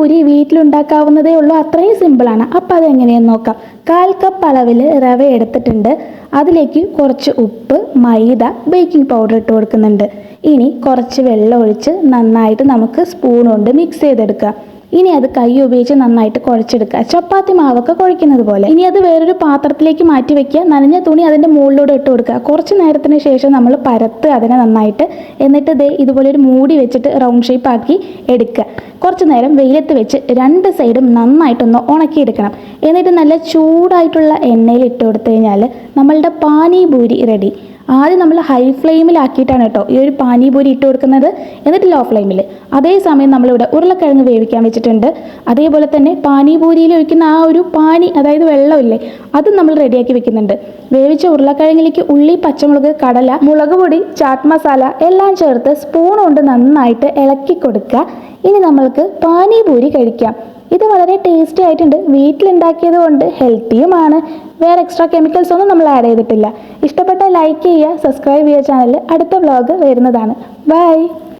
പാനിപൂരി വീട്ടിലുണ്ടാക്കാവുന്നതേ ഉള്ളൂ. അത്രയും സിമ്പിളാണ് അപ്പോൾ അതെങ്ങനെയെന്ന് നോക്കാം. കാൽ കപ്പ് അളവിൽ റവ എടുത്തിട്ടുണ്ട്. അതിലേക്ക് കുറച്ച് ഉപ്പ് മൈദ ബേക്കിംഗ് പൗഡർ ഇട്ട് കൊടുക്കുന്നുണ്ട്. ഇനി കുറച്ച് വെള്ളം ഒഴിച്ച് നന്നായിട്ട് നമുക്ക് സ്പൂൺ കൊണ്ട് മിക്സ് ചെയ്തെടുക്കാം. ഇനി അത് കൈ ഉപയോഗിച്ച് നന്നായിട്ട് കുഴച്ചെടുക്കുക. ചപ്പാത്തി മാവൊക്കെ കുഴക്കുന്നത് പോലെ. ഇനി അത് വേറൊരു പാത്രത്തിലേക്ക് മാറ്റി വെക്കുക. നനഞ്ഞ തുണി അതിന്റെ മുകളിലൂടെ ഇട്ട് കൊടുക്കുക. കുറച്ച് നേരത്തിന് ശേഷം നമ്മൾ പരത്ത് അതിനെ നന്നായിട്ട് എന്നിട്ട് ദേ ഇതുപോലെ ഒരു മൂടി വെച്ചിട്ട് റൗണ്ട് ഷേപ്പ് ആക്കി എടുക്കുക. കുറച്ച് നേരം വെയിലത്ത് വെച്ച് രണ്ട് സൈഡും നന്നായിട്ടൊന്ന് ഉണക്കിയെടുക്കണം. എന്നിട്ട് നല്ല ചൂടായിട്ടുള്ള എണ്ണയിൽ ഇട്ട് കൊടുത്തു കഴിഞ്ഞാൽ നമ്മളുടെ പാനി പൂരി റെഡി ആദ്യം നമ്മൾ ഹൈ ഫ്ലെയിമിലാക്കിയിട്ടാണ് കേട്ടോ ഈ ഒരു പാനിപൂരി ഇട്ട് കൊടുക്കുന്നത്. എന്നിട്ട് ലോ. ഫ്ലെയിമിൽ അതേസമയം നമ്മളിവിടെ ഉരുളക്കിഴങ്ങ് വേവിക്കാൻ വെച്ചിട്ടുണ്ട്. അതേപോലെ തന്നെ പാനിപൂരിയിൽ ഒഴിക്കുന്ന ആ ഒരു പാനി അതായത് വെള്ളമില്ലേ അതും നമ്മൾ റെഡിയാക്കി വെക്കുന്നുണ്ട്. വേവിച്ച ഉരുളക്കിഴങ്ങിലേക്ക് ഉള്ളി പച്ചമുളക് കടല മുളക് പൊടി ചാട്ട് മസാല എല്ലാം ചേർത്ത് സ്പൂൺ കൊണ്ട് നന്നായിട്ട് ഇളക്കി കൊടുക്കുക. ഇനി നമ്മൾക്ക് പാനിപൂരി കഴിക്കാം. ഇത് വളരെ ടേസ്റ്റി ആയിട്ടുണ്ട്. വീട്ടിലുണ്ടാക്കിയത് കൊണ്ട് ഹെൽത്തിയുമാണ് വേറെ എക്സ്ട്രാ കെമിക്കൽസ് ഒന്നും നമ്മൾ ആഡ് ചെയ്തിട്ടില്ല. ഇഷ്ടപ്പെട്ട ലൈക്ക് ചെയ്യുക സബ്സ്ക്രൈബ് ചെയ്യുക ചാനൽ അടുത്ത വ്ളോഗ് വരുന്നതാണ്. ബൈ